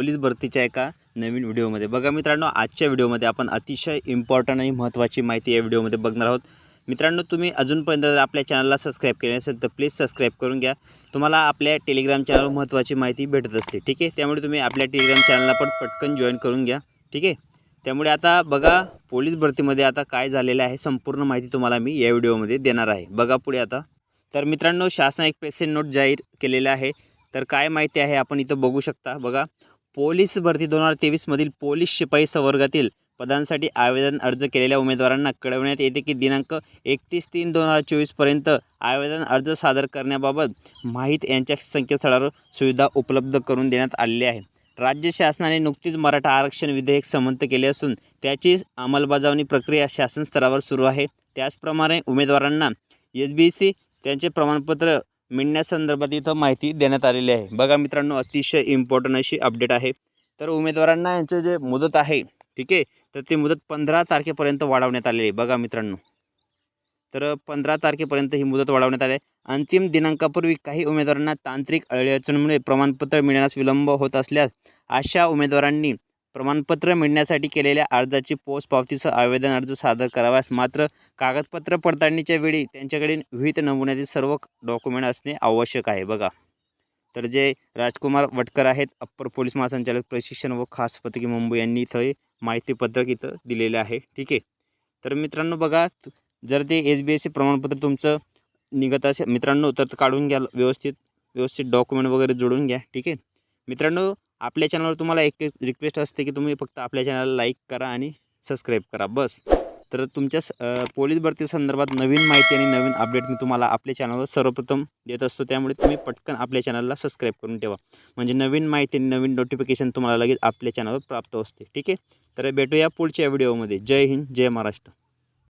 Police भरतीच्या एका नवीन व्हिडिओमध्ये. बघा मित्रांनो आजच्या व्हिडिओमध्ये आपण अतिशय इम्पॉर्टंट आणि महत्त्वाची माहिती या व्हिडिओमध्ये बघणार आहोत. मित्रांनो तुम्ही अजूनपर्यंत जर आपल्या चॅनलला सबस्क्राईब केले असेल तर प्लीज सबस्क्राईब करून घ्या. तुम्हाला आपल्या टेलिग्राम चॅनलवर महत्त्वाची माहिती भेटत असते ठीक आहे? त्यामुळे तुम्ही आपल्या टेलिग्राम चॅनलला पण पटकन जॉईन करून घ्या ठीक आहे? त्यामुळे आता बघा पोलीस भरतीमध्ये आता काय झालेलं आहे संपूर्ण माहिती तुम्हाला मी या व्हिडिओमध्ये देणार आहे. बघा पुढे आता. तर मित्रांनो शासना एक प्रेसेंट नोट जाहीर केलेलं आहे. तर काय माहिती आहे आपण इथं बघू शकता. बघा पोलीस भरती दोन हजार तेवीसमधील पोलीस शिपाई संवर्गातील पदांसाठी आवेदन अर्ज केलेल्या उमेदवारांना कळवण्यात येते की दिनांक एकतीस तीन दोन हजार चोवीसपर्यंत आवेदन अर्ज सादर करण्याबाबत माहीत यांच्या संकेतस्थळावर सुविधा उपलब्ध करून देण्यात आलेली आहे. राज्य शासनाने नुकतीच मराठा आरक्षण विधेयक संमत केले असून त्याची अंमलबजावणी प्रक्रिया शासन स्तरावर सुरू आहे. त्याचप्रमाणे उमेदवारांना एस बी सी त्यांचे प्रमाणपत्र मिळण्यासंदर्भात इथं माहिती देण्यात आलेली आहे. बघा मित्रांनो अतिशय इम्पॉर्टंट अशी अपडेट आहे. तर उमेदवारांना यांचं जे मुदत आहे ठीक आहे तर ती मुदत पंधरा तारखेपर्यंत वाढवण्यात आलेली आहे. बघा मित्रांनो. तर पंधरा तारखेपर्यंत ही मुदत वाढवण्यात आली आहे. अंतिम दिनांकापूर्वी काही उमेदवारांना तांत्रिक अडचणीमुळे प्रमाणपत्र मिळण्यास विलंब होत असल्यास अशा उमेदवारांनी प्रमाणपत्र मिळण्यासाठी केलेल्या अर्जाची पोस्ट पावतीसह आवेदन अर्ज सादर कराव्यास मात्र कागदपत्र पडताळणीच्या वेळी त्यांच्याकडे विहित नमुन्यातील सर्व डॉक्युमेंट असणे आवश्यक आहे. बघा. तर जे राजकुमार वटकर आहेत अप्पर पोलीस महासंचालक प्रशिक्षण व खास पथके मुंबई यांनी इथं हे माहितीपत्रक इथं दिलेलं आहे. ठीक आहे. तर मित्रांनो बघा जर ते एस बी एस सी प्रमाणपत्र तुमचं निघत असेल मित्रांनो तर काढून घ्या व्यवस्थित व्यवस्थित डॉक्युमेंट वगैरे जोडून घ्या. ठीक आहे. मित्रांनो आपल्या चॅनलवर तुम्हाला एक रिक्वेस्ट असते की तुम्ही फक्त आपल्या चॅनलला लाईक करा आणि सबस्क्राईब करा. बस. तर तुमच्या स- पोलीस भरती संदर्भात नवीन माहिती आणि नवीन अपडेट मी तुम्हाला आपल्या चॅनलवर सर्वप्रथम देत असतो. त्यामुळे तुम्ही पटकन आपल्या चॅनलला सबस्क्राईब करून ठेवा. म्हणजे नवीन माहिती आणि नवीन नोटिफिकेशन तुम्हाला लगेच आपल्या चॅनलवर प्राप्त असते ठीक आहे? तर भेटूया पुढच्या व्हिडिओमध्ये जय हिंद जय महाराष्ट्र.